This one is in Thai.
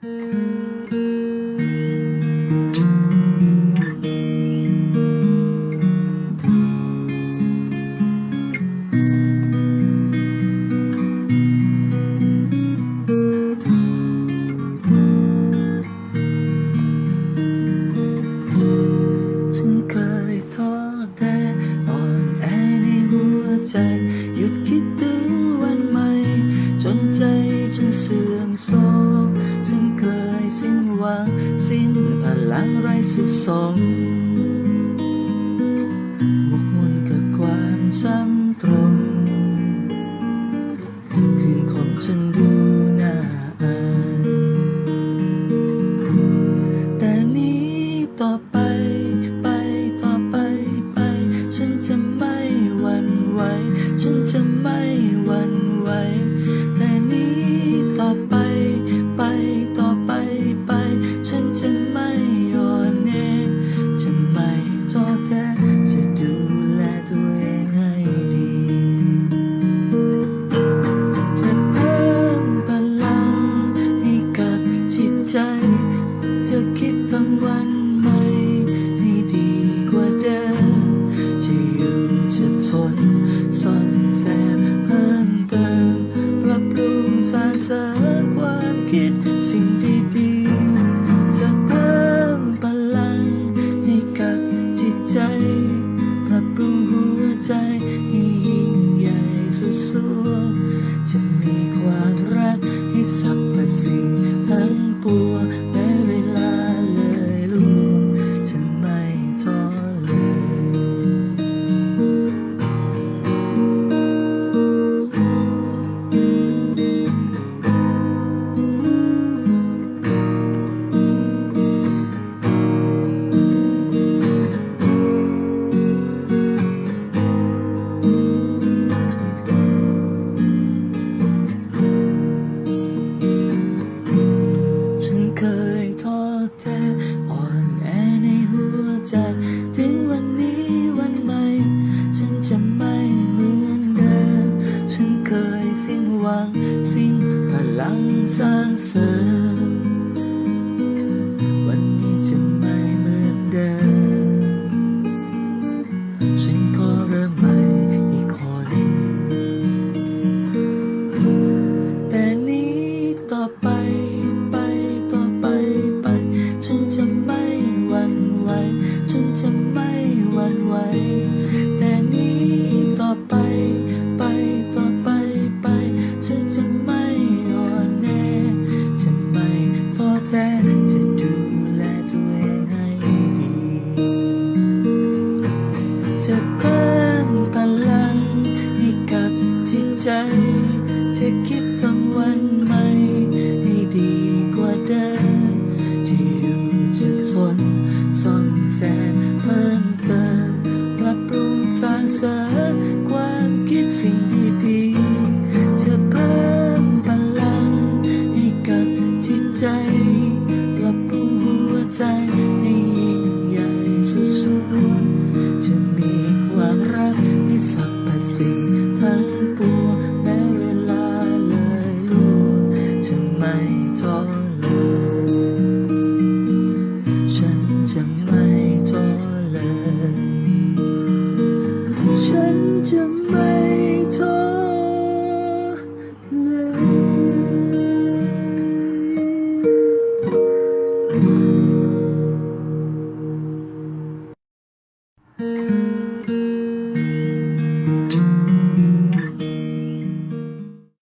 Música าสิ้นพลังไร้สุดสม กิสิ่งดีๆจะเพิ่มพลังให้กับจิตใจปรับปรุงหัวใจ ใจจะคิดทำวันใหม่ให้ดีกว่าเดิมจะอยู่จะทนส่องแสงเพิ่มเติมปรับปรุงสร้างเสริมความคิดสิ่งดีๆจะเพิ่มพลังให้กับจิตใจ ปรับปรุงหัวใจให้ยิ่งใหญ่สุดๆจะมีความรักให้สัก 什么